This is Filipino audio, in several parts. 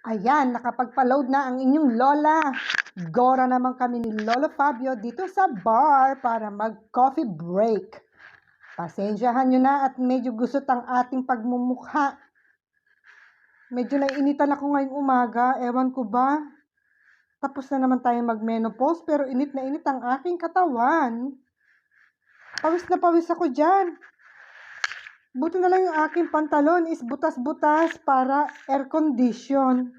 Ayan, nakapagpa-load na ang inyong lola. Gora naman kami ni Lolo Fabio dito sa bar para mag-coffee break. Pasensyahan nyo na at medyo gusot ang ating pagmumukha. Medyo naiinitan ako ngayong umaga, ewan ko ba? Tapos na naman tayo mag-menopause pero init na init ang aking katawan. Pawis na pawis ako dyan. Buti na lang yung aking pantalon is butas-butas para air condition.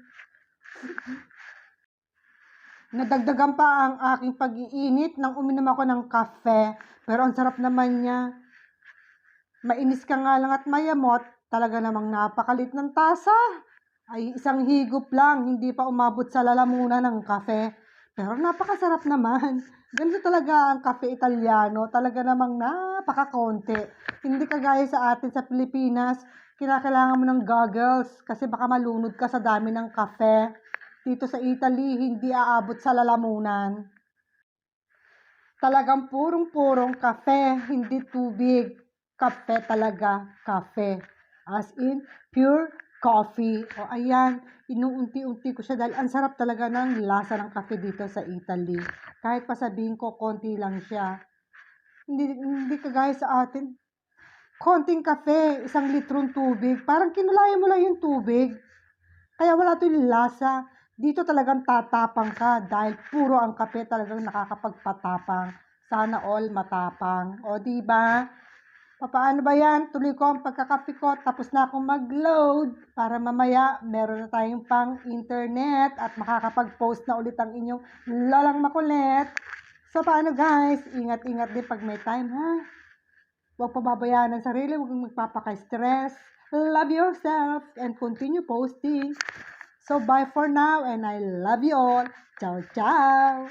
Nadagdagan pa ang aking pag-iinit nang uminom ako ng kafe. Pero ang sarap naman niya. Mainis ka nga lang at mayamot, talaga namang napakalit ng tasa. Ay isang higop lang, hindi pa umabot sa lalamunan ng kafe. Pero napakasarap naman. Ganito talaga ang kafe Italiano. Talaga namang napakakonti. Hindi kagaya sa atin sa Pilipinas, kinakailangan mo ng goggles kasi baka malunod ka sa dami ng kafe. Dito sa Italy, hindi aabot sa lalamunan. Talagang purong-purong kafe, hindi tubig. Kape talaga, kafe. As in, pure coffee. O ayan, inuunti-unti ko siya dahil ang sarap talaga ng lasa ng kape dito sa Italy. Kahit pa sabihin ko, konti lang siya. Hindi, hindi kagaya sa atin. Konting kape, isang litrong tubig. Parang kinulayan mo lang yung tubig. Kaya wala to yung lasa. Dito talagang tatapang ka dahil puro ang kape talagang nakakapagpatapang. Sana all matapang. O, di ba? Paano ba yan? Tuloy ko ang pagkakape ko tapos na akong mag-load para mamaya meron na tayong pang internet at makakapag-post na ulit ang inyong lalang makulit. So, paano guys? Ingat-ingat din pag may time, ha? Huwag pababayaan ang sarili, huwag magpapaka-stress. Love yourself and continue posting. So, bye for now and I love you all. Ciao, ciao!